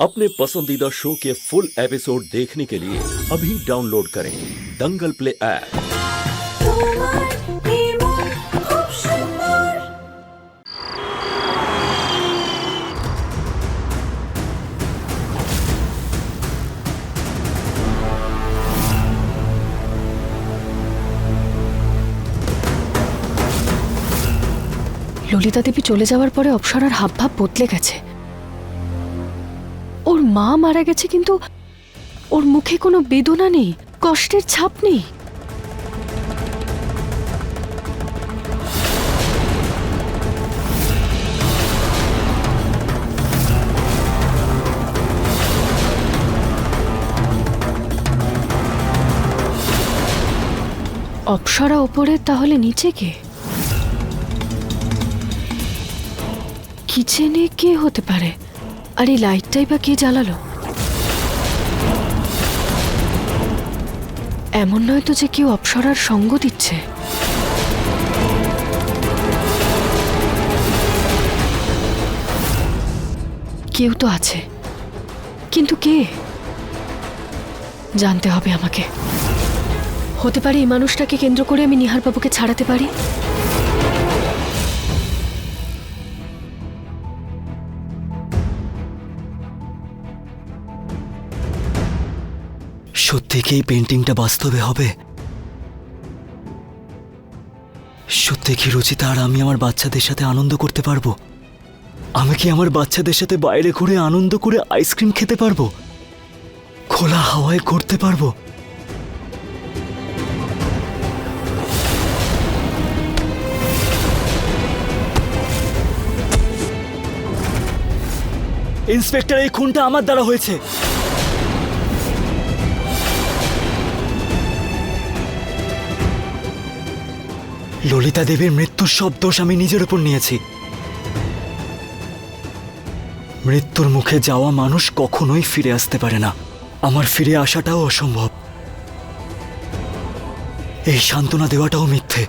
अपने पसंदीदा शो के फुल एपिसोड देखने के लिए अभी डाउनलोड करें दंगल प्ले ऐप তোমার নির্মল খুব সুন্দর ললিতা দেবী চলে যাওয়ার পরে অপসরার হাবভাব বদলে গেছে ওর মা মারা গেছে, কিন্তু ওর মুখে কোনো বেদনা নেই, কষ্টের ছাপ নেই। অপসরা ওপরে, তাহলে নিচে কে? কিচেনে কে হতে পারে? আর এই লাইটটাই বা কে জ্বালালো? এমন নয় তো যে কেউ অপসরার সঙ্গ দিচ্ছে। কেউ তো আছে। কিন্তু কে? জানতে হবে আমাকে। হতে পারে এই মানুষটাকে কেন্দ্র করে আমি নিহারবাবুকে ছাড়াতে পারি? সত্যি কি এই পেন্টিংটা বাস্তবে হবে? সত্যি কি রুচিতা আর আমি আমার বাচ্চাদের সাথে আনন্দ করতে পারব? আমি কি আমার বাচ্চাদের সাথে বাইরে ঘুরে আনন্দ করে আইসক্রিম খেতে পারব? খোলা হাওয়ায় ঘুরতে পারব? ইন্সপেক্টর, এই খুনটা আমার দ্বারা হয়েছে। ললিতা দেবীর মৃত্যুর সব দোষ আমি নিজের উপর নিয়েছি। মৃত্যুর মুখে যাওয়া মানুষ কখনোই ফিরে আসতে পারে না। আমার ফিরে আসাটাও অসম্ভব। এই সান্ত্বনা দেওয়াটাও মিথ্যে।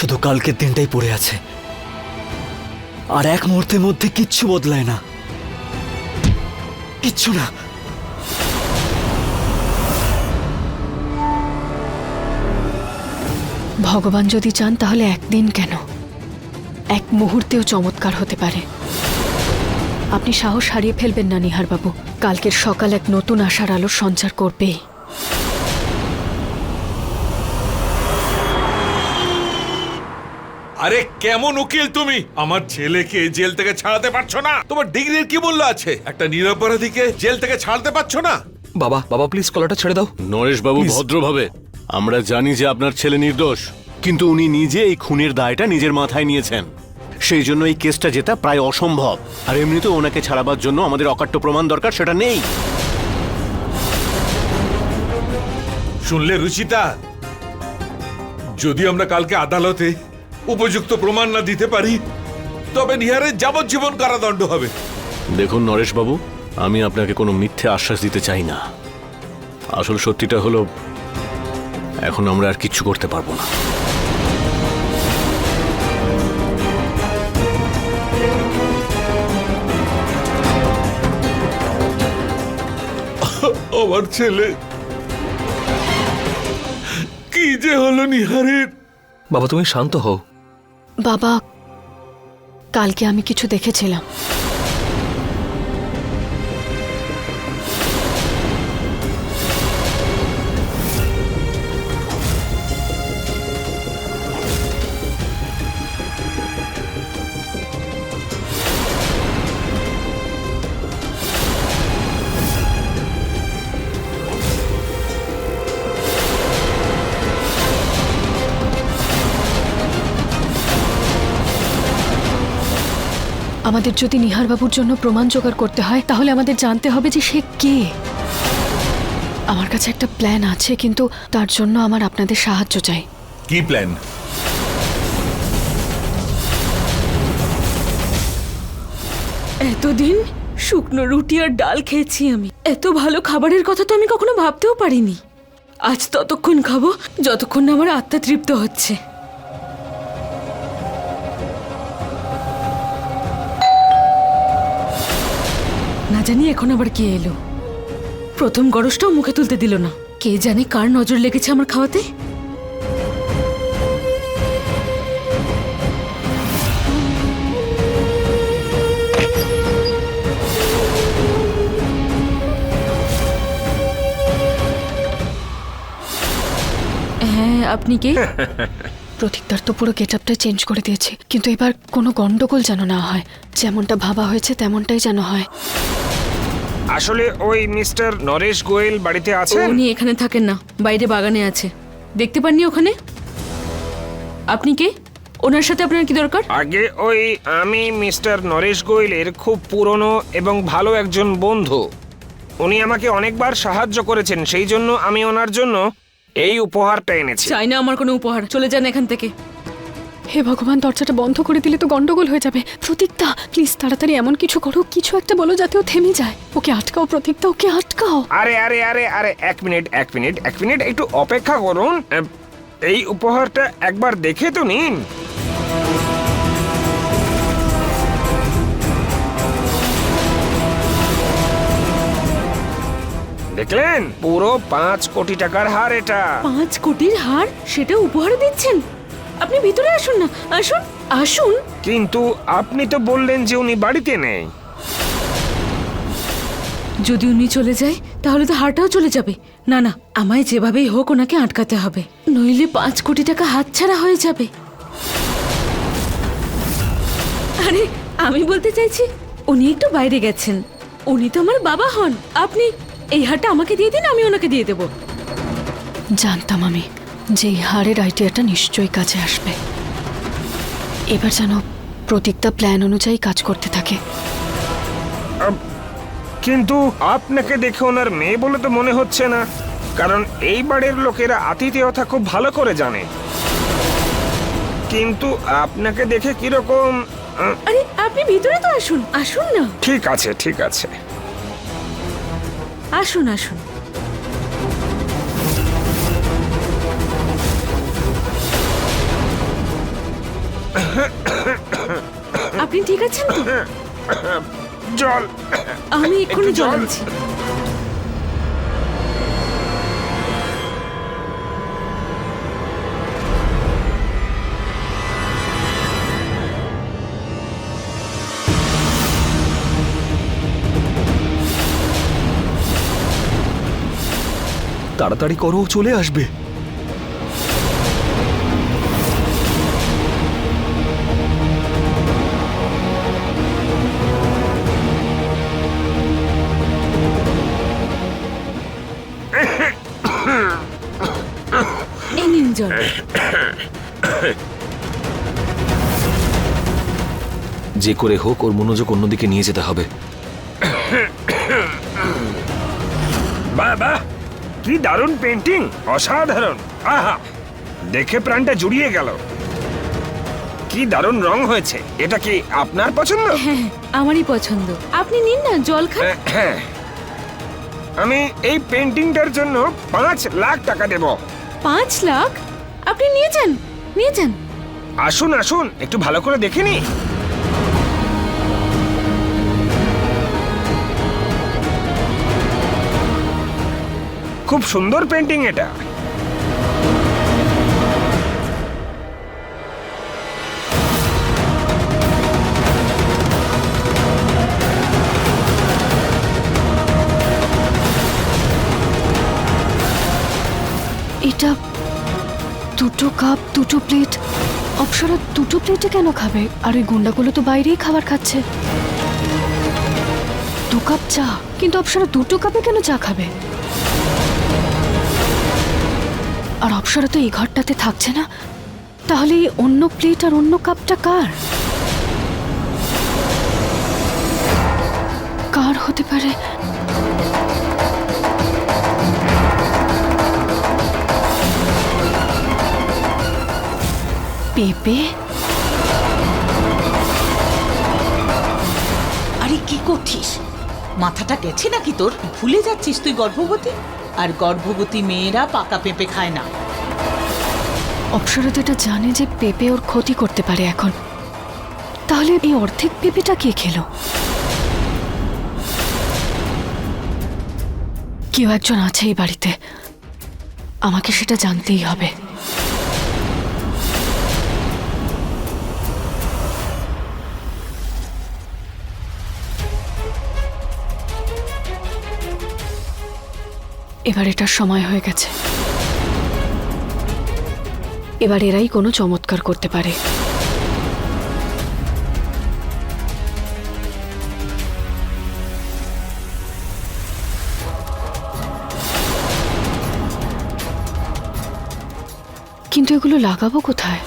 শুধু কালকের দিনটাই পড়ে আছে। আর এক মুহূর্তের মধ্যে কিচ্ছু বদলায় না। কিচ্ছু না। ভগবান যদি চান তাহলে একদিন কেন? এক মুহূর্তেও চমৎকার হতে পারে। আপনি সাহস হারিয়ে ফেলবেন না, নিহারবাবু। কালকের সকাল এক নতুন আশার আলোর সঞ্চার করবেই। আরে কেমন উকিল তুমি? আমার ছেলেকে জেল থেকে ছাড়াতে পারছ না। তোমার ডিগ্রির কি মূল্য আছে? একটা নিরপরাধীকে জেল থেকে ছাড়তে পারছ না? বাবা বাবা প্লিজ কলারটা ছেড়ে দাও। নরেশবাবু ভদ্রভাবে আমরা জানি যে আপনার ছেলে নির্দোষ কিন্তু উনি নিজে এই খুনের দায়টা নিজের মাথায় নিয়েছেন। সেই জন্য এই কেসটা জেতা প্রায় অসম্ভব। আর এমনিতেও ওনাকে ছাড়াবার জন্য আমাদের অকাট্য প্রমাণ দরকার সেটা নেই। শুনলে রুচিতা? যদি আমরা কালকে আদালতে উপযুক্ত প্রমাণ না দিতে পারি তবে নিহারের যাবজ্জীবন কারাদণ্ড হবে। দেখুন নরেশবাবু আমি আপনাকে কোনো মিথ্যে আশ্বাস দিতে চাই না। আসল সত্যিটা হলো এখন আমরা আর কিচ্ছু করতে পারব না। আমার ছেলে কি যে হলো নিহারের? বাবা তুমি শান্ত হও। বাবা কালকে আমি কিছু দেখেছিলাম। আমাদের যদি নিহারবাবুর জন্য প্রমাণ জোগাড় করতে হয় তাহলে আমাদের জানতে হবে যে সে কে। আমার কাছে একটা প্ল্যান আছে কিন্তু তার জন্য আমার আপনাদের সাহায্য চাই। কি প্ল্যান? এতদিন শুকনো রুটি আর ডাল খেয়েছি আমি। এত ভালো খাবারের কথা তো আমি কখনো ভাবতেও পারিনি। আজ ততক্ষণ খাব যতক্ষণ না আমার আত্মা তৃপ্ত হচ্ছে। জানি এখন আবার কে এলো? প্রথম গরজটাও মুখে তুলতে দিল না। কে জানে কার নজর লেগেছে আমার খাওয়াতে? হ্যাঁ আপনি কে? প্রতীকদার তো পুরো গেট চেঞ্জ করে দিয়েছে। কিন্তু এবার কোনো গন্ডগোল যেন না হয়। যেমনটা ভাবা হয়েছে তেমনটাই যেন হয়। আসলে ওই মিস্টার নরেশ গোয়েল বাড়িতে আছেন? উনি এখানে থাকেন না বাইরে বাগানে আছে। দেখতে পাননি ওখানে? আপনি কে? ওনার সাথে আপনার কি দরকার? আগে ওই আমি মিস্টার নরেশ গোয়েলের খুব পুরনো এবং ভালো একজন বন্ধু। উনি আমাকে অনেকবার সাহায্য করেছেন সেই জন্য আমি ওনার জন্য এই উপহারটা এনেছি। চাই না আমার কোনো উপহার চলে যান এখান থেকে। হে ভগবান দরজাটা বন্ধ করে দিলে তো গন্ডগোল হয়ে যাবে। প্রতীকদা প্লিজ তাড়াতাড়ি এমন কিছু করো কিছু একটা বলো যাতে ও থেমে যায়। ওকে আটকাও প্রতীকদা ওকে আটকাও। আরে আরে আরে আরে এক মিনিট এক মিনিট এক মিনিট একটু অপেক্ষা করুন। এই উপহারটা একবার দেখে তো নিন। দেখলেন? পুরো পাঁচ কোটি টাকার হার এটা। পাঁচ কোটির হার? সেটা উপহার দিচ্ছেন? আপনি ভিতরে আসুন না। আসুন আসুন। কিন্তু আপনি তো বললেন যে উনি বাড়িতে নেই। যদি উনি চলে যায় তাহলে তো হারটাও চলে যাবে। না না আমায় যেভাবেই হোক ওনাকে আটকাতে হবে। নইলে পাঁচ কোটি টাকা হাতছাড়া হয়ে যাবে। আরে আমি বলতে চাইছি উনি একটু বাইরে গেছেন। উনি তো আমার বাবা হন। আপনি এই হারটা আমাকে দিয়ে দিন আমি ওনাকে দিয়ে দেবো। জানতাম আমি। যে হারের আইডিয়াটা নিশ্চয়ই কাজে আসবে। এবার যেন প্রতীকদা প্ল্যান অনুযায়ী কাজ করতে থাকে। কিন্তু আপনাকে দেখে ওনার মেয়ে বলে তো মনে হচ্ছে না কারণ এই বাড়ির লোকেরা আতিথেয়তা খুব ভালো করে জানে। কিন্তু আপনাকে দেখে কীরকম আরে আপনি ভিতরে তো আসুন। আসুন না। ঠিক আছে ঠিক আছে। আসুন আসুন। আপনি ঠিক আছেন তো? জল। আমি এক্ষুনি জল। আনছি তাড়াতাড়ি করো চলে আসবে। জল যে করে হোক ওর মনোযোগ অন্যদিকে নিয়ে যেতে হবে। বাহ বাহ। কি দারুণ পেন্টিং অসাধারণ। আহা দেখে প্রাণটা জুড়িয়ে গেল। কি দারুণ রং হয়েছে। এটা কি আপনার পছন্দ? হ্যাঁ আমারই পছন্দ। আপনি নিন না জল খান। হ্যাঁ, হ্যাঁ। আমি এই পেন্টিংটার জন্য পাঁচ লাখ টাকা দেব। পাঁচ লাখ? আপনি নিয়ে যান নিয়ে যান। আসুন আসুন একটু ভালো করে দেখে নি খুব সুন্দর পেন্টিং এটা। এটা দুটো কাপ, দুটো প্লেট অপসরা, দুটো প্লেটে কেন খাবে? আর ওই গুন্ডাগুলো তো বাইরেই খাবার খাচ্ছে। দু কাপ চা, কিন্তু অপসরা দুটো কাপে কেন চা খাবে? আর অপসরা তো এই ঘরটাতে থাকছে না। তাহলে এই অন্য প্লেট আর অন্য কাপটা কার? কার হতে পারে? পেঁপে? আরে কি করছিস? মাথাটা গেছে নাকি তোর? ভুলে যাচ্ছিস তুই গর্ভবতী? আর গর্ভবতী মেয়েরা পাকা পেঁপে খায় না। অপসরা জানে যে পেঁপে ওর ক্ষতি করতে পারে এখন। তাহলে এই অর্ধেক পেঁপেটা কে খেলো? কেউ একজন আছে এই বাড়িতে। আমাকে সেটা জানতেই হবে। এবার এটার সময় হয়ে গেছে। এবার এরাই কোনো চমৎকার করতে পারে। কিন্তু এগুলো লাগাবো কোথায়?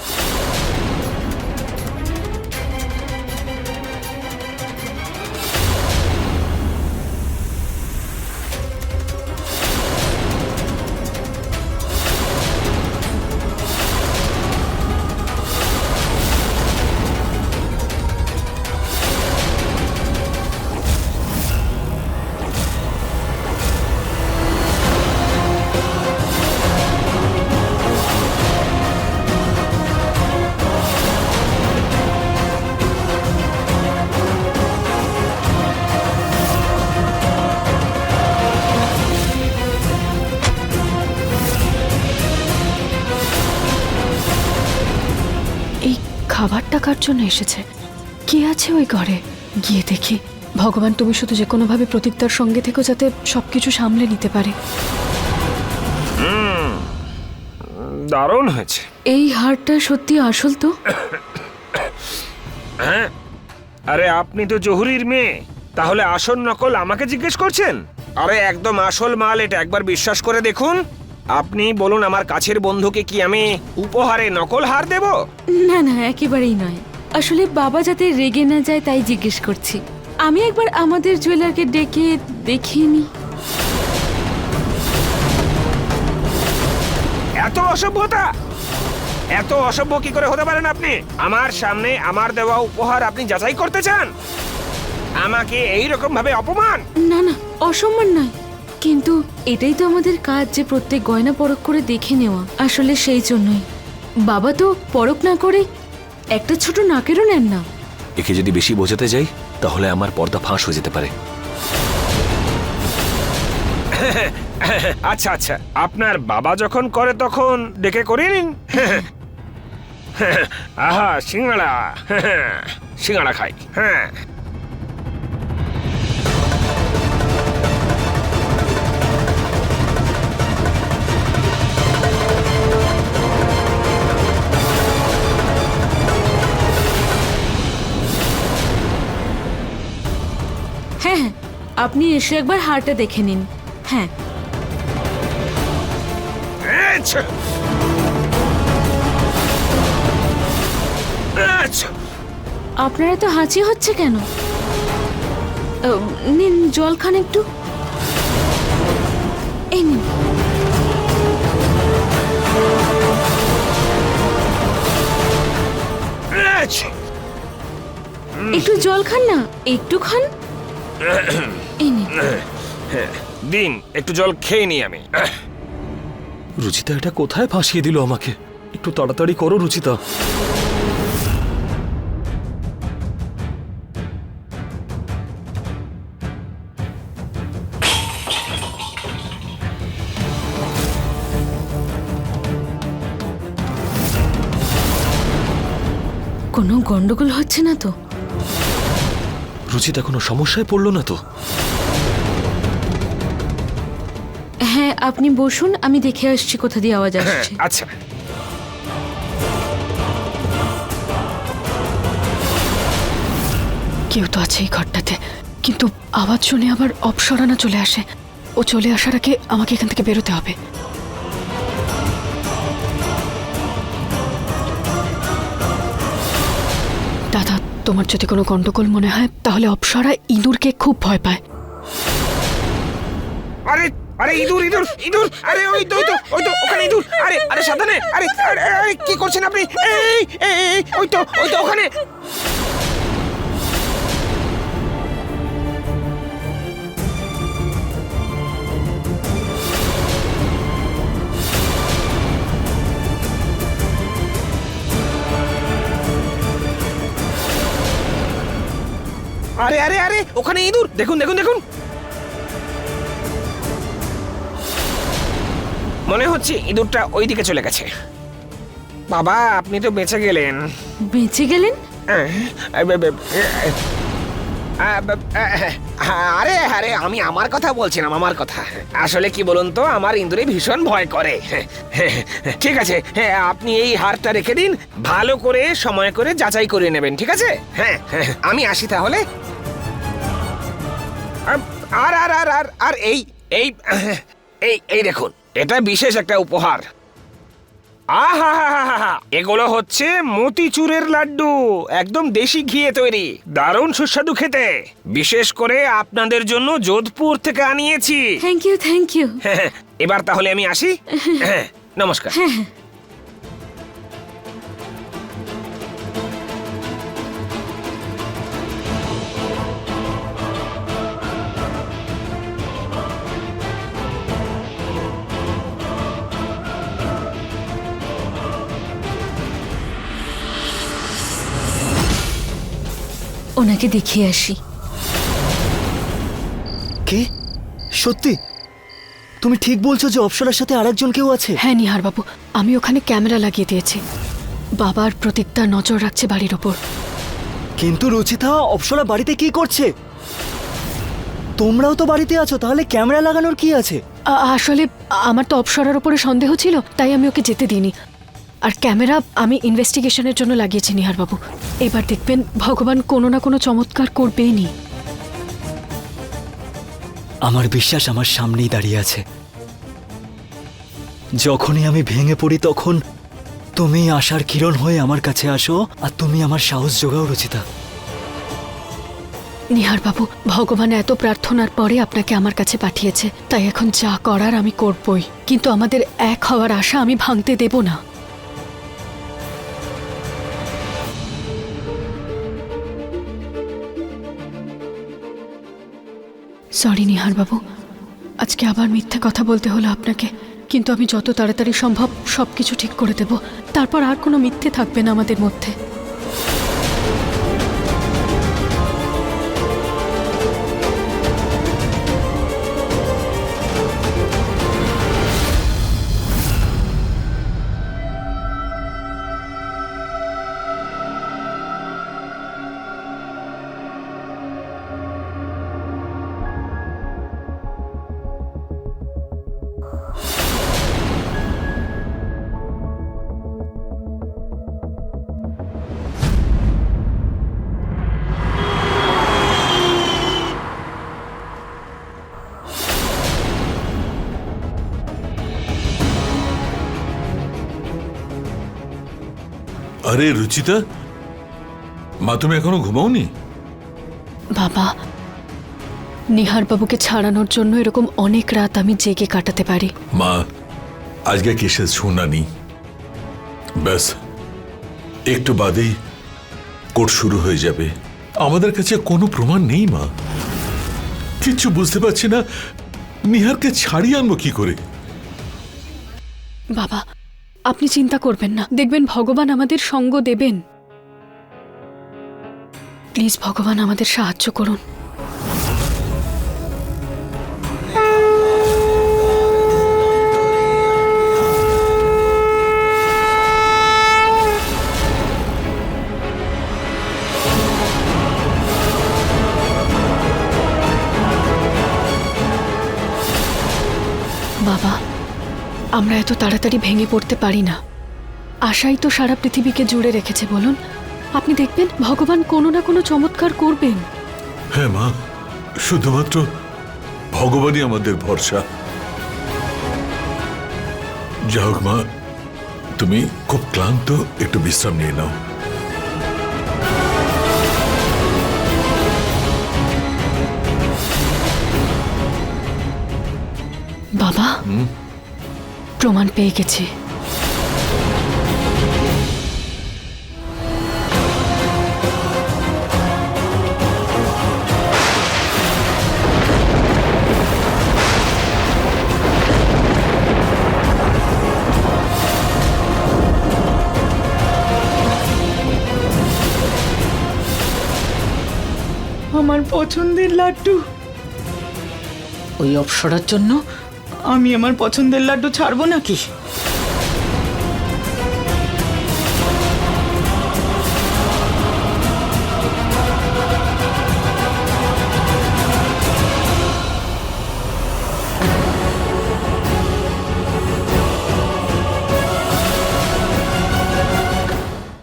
খাবারটা কার জন্য এসেছে? কে আছে ওই ঘরে? গিয়ে দেখি। ভগবান তুমি শুধু যে কোনোভাবে প্রতীকদার সঙ্গে থেকো যাতে সবকিছু সামলে নিতে পারে। দারুণ হয়েছে। এই হারটা সত্যি আসল তো? হ্যাঁ আরে আপনি তো জহুরির মেয়ে। তাহলে আসল নকল আমাকে জিজ্ঞেস করছেন? আরে একদম আসল মাল এটা একবার বিশ্বাস করে দেখুন। আপনি বলুন আমার কাছের বন্ধুকে কি আমি উপহারে নকল হার দেব? না না একেবারেই নয়। আসলে বাবা যাতে রেগে না যায় তাই জিজ্ঞেস করছি। আমি একবার আমাদের জুয়েলারকে ডেকে দেখিয়ে নিই এত অসভ্যতা! এত অসভ্য কি করে হতে পারেন আপনি? আমার সামনে আমার দেওয়া উপহার আপনি যাচাই করতে চান? আমাকে এই রকম ভাবে অপমান! না না অসম্মান নয়। কিন্তু এটাই তো আমাদের কাজ যে প্রত্যেক গয়না পরখ করে দেখে নেওয়া। আসলে সেই জন্যই। বাবা তো পরখ না করে একটা ছোট নাকেরও নেন না। একে যদি বেশি বোঝাতে যাই তাহলে আমার পর্দা ফাঁস হয়ে যেতে পারে। আচ্ছা আচ্ছা। আপনার বাবা যখন করে তখন ডেকে করিয়ে নিন। আহা সিঙ্গাড়া। সিঙ্গাড়া খাই। হ্যাঁ। হ্যাঁ আপনি এসে একবার হারটা দেখে নিন। হ্যাঁ। আপনার এত হাঁচি হচ্ছে কেন? নিন জল খান একটু। এই নিন। একটু জল খান না একটু খান। এই নিন। দিন একটু জল খেয়ে নি আমি। রুচিতা এটা কোথায় ফাঁসিয়ে দিল আমাকে? একটু তাড়াতাড়ি করো রুচিতা। কোনো গন্ডগোল হচ্ছে না তো? রুচিতা কোনো সমস্যায় পড়ল না তো? আপনি বসুন আমি দেখে আসছি কোথা দিয়ে আওয়াজ হ্যাঁ আসছে। আচ্ছা। কেউ তো আছে এই ঘরটাতে কিন্তু আওয়াজ শুনে আবার অপসরানা চলে আসে। ও চলে আসার আগে আমাকে এখান থেকে বেরোতে হবে। দাদা তোমার যদি কোনো গন্ডগোল মনে হয় তাহলে অপসরা ইঁদুরকে খুব ভয় পায়। আরে আরে ইঁদুর ইঁদুর ইঁদুর, আরে ওই তো ওই তো ওই তো, ওখানে ইঁদুর, আরে আরে সাবধানে, আরে আরে আরে, কি করছেন আপনি? এই এই ওই তো ওই তো ওখানে। আরে আরে আরে, ওখানে ইঁদুর। দেখুন দেখুন দেখুন। মনে হচ্ছে ইঁদুরটা ওইদিকে চলে গেছে। বাবা আপনি তো বেঁচে গেলেন। বেঁচে গেলেন? আ, আরে আরে আমি আমার কথা বলছিলাম আমার কথা। আসলে কি বলুন তো আমার ইন্দুরে ভীষণ ভয় করে। ঠিক আছে হ্যাঁ আপনি এই হারটা রেখে দিন ভালো করে সময় করে যাচাই করে নেবেন ঠিক আছে? হ্যাঁ হ্যাঁ, আমি আসি তাহলে। আর আর আর আর আর এই এই এই এই দেখুন। এটা বিশেষ একটা উপহার। আহা এগুলো হচ্ছে মতিচুরের লাড্ডু একদম দেশি ঘিয়ে তৈরি। দারুণ সুস্বাদু খেতে। বিশেষ করে আপনাদের জন্য যোধপুর থেকে আনিয়েছি। থ্যাংক ইউ থ্যাংক ইউ হ্যাঁ, এবার তাহলে আমি আসি। হ্যাঁ, নমস্কার। ওনাকে দেখিয়ে আসি। কে? সত্যি? তুমি ঠিক বলছো যে অপসরার সাথে আরেকজন কেউ আছে? হ্যাঁ নিহার বাবু আমি ওখানে ক্যামেরা লাগিয়ে দিয়েছি। বাবার প্রতীকটা নজর রাখছে বাড়ির ওপর। কিন্তু রুচিতা অপসরা বাড়িতে কি করছে? তোমরাও তো বাড়িতে আছো তাহলে ক্যামেরা লাগানোর কি আছে? আসলে আমার তো অপসরার ওপরে সন্দেহ ছিল তাই আমি ওকে যেতে দিইনি। আর ক্যামেরা আমি ইনভেস্টিগেশনের জন্য লাগিয়েছি নিহার বাবু এবার দেখবেন ভগবান কোনো না কোনো চমৎকার করবেই নি। আমার বিশ্বাস আমার সামনেই দাঁড়িয়ে আছে। যখনই আমি ভেঙে পড়ি তখন তুমি আশার কিরণ হয়ে আমার কাছে আসো আর তুমি আমার সাহস যোগাও রচিতা। নিহার বাবু ভগবান এত প্রার্থনার পরে আপনাকে আমার কাছে পাঠিয়েছে তাই এখন যা করার আমি করবই। কিন্তু আমাদের এক হওয়ার আশা আমি ভাঙতে দেব না। সরি নিহার বাবু আজকে আবার মিথ্যে কথা বলতে হলো আপনাকে। কিন্তু আমি যত তাড়াতাড়ি সম্ভব সব কিছু ঠিক করে দেব। তারপর আর কোনো মিথ্যে থাকবে না আমাদের মধ্যে। আরে রুচিতা? মা তুমি এখনও ঘুমাওনি? বাবা নিহার বাবুকে ছাড়ানোর জন্য এরকম অনেক রাত আমি জেগে কাটাতে পারি। মা আজকে কেসের শুনানি। ব্যাস একটু বাদেই কোর্ট শুরু হয়ে যাবে। আমাদের কাছে কোনো প্রমাণ নেই মা। কিচ্ছু বুঝতে পারছি না নিহারকে ছাড়িয়ে আনব কি করে? বাবা আপনি চিন্তা করবেন না। দেখবেন ভগবান আমাদের সঙ্গ দেবেন। প্লিজ ভগবান আমাদের সাহায্য করুন। আমরা এত তাড়াতাড়ি ভেঙে পড়তে পারি না। আশাই তো সারা পৃথিবীকে জুড়ে রেখেছে বলুন। আপনি দেখবেন ভগবান কোনো না কোনো চমৎকার করবেন। হ্যাঁ মা। শুধুমাত্র ভগবানই আমাদের ভরসা। যা হোক মা তুমি খুব ক্লান্ত একটু বিশ্রাম নিয়ে নাও। বাবা? প্রমাণ পেয়ে গেছি। আমার পছন্দের লাড্ডু। ওই অপসরার জন্য আমি আমার পছন্দের লাড্ডু ছাড়বো নাকি?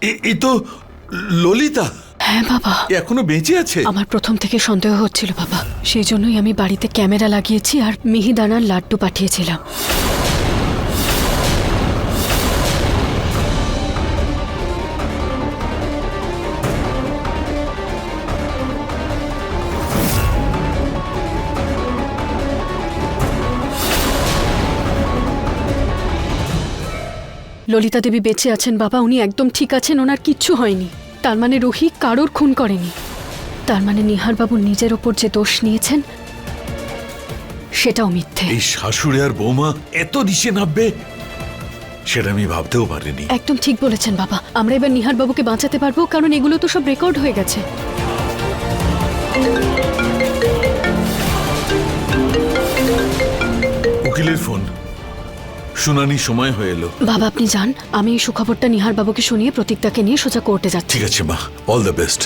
এ- তো ললিতা। হ্যাঁ বাবা। এখনও বেঁচে আছে? আমার প্রথম থেকে সন্দেহ হচ্ছিল বাবা। সেই জন্যই আমি বাড়িতে ক্যামেরা লাগিয়েছি আর মিহিদানার লাড্ডু পাঠিয়েছিলাম। ললিতা দেবী বেঁচে আছেন বাবা। উনি একদম ঠিক আছেন ওনার কিচ্ছু হয়নি। তার মানে রোহি কারোর খুন করেনি। তার মানে নিহারবাবু নিজের ওপর যে দোষ নিয়েছেন সেটাও মিথ্যে। এই শাশুড়ি আর বৌমা এত দিশে নামবে সেটা আমি ভাবতেও পারিনি। একদম ঠিক বলেছেন বাবা। আমরা এবার নিহার বাবুকে বাঁচাতে পারব কারণ এগুলো তো সব রেকর্ড হয়ে গেছে। শুনানি সময় হয়ে এলো। বাবা আপনি যান। আমি এই সুখবরটা নিহার বাবুকে শুনিয়ে প্রতীকটাকে নিয়ে সোজা কোর্টে যাচ্ছি। ঠিক আছে মা। All the best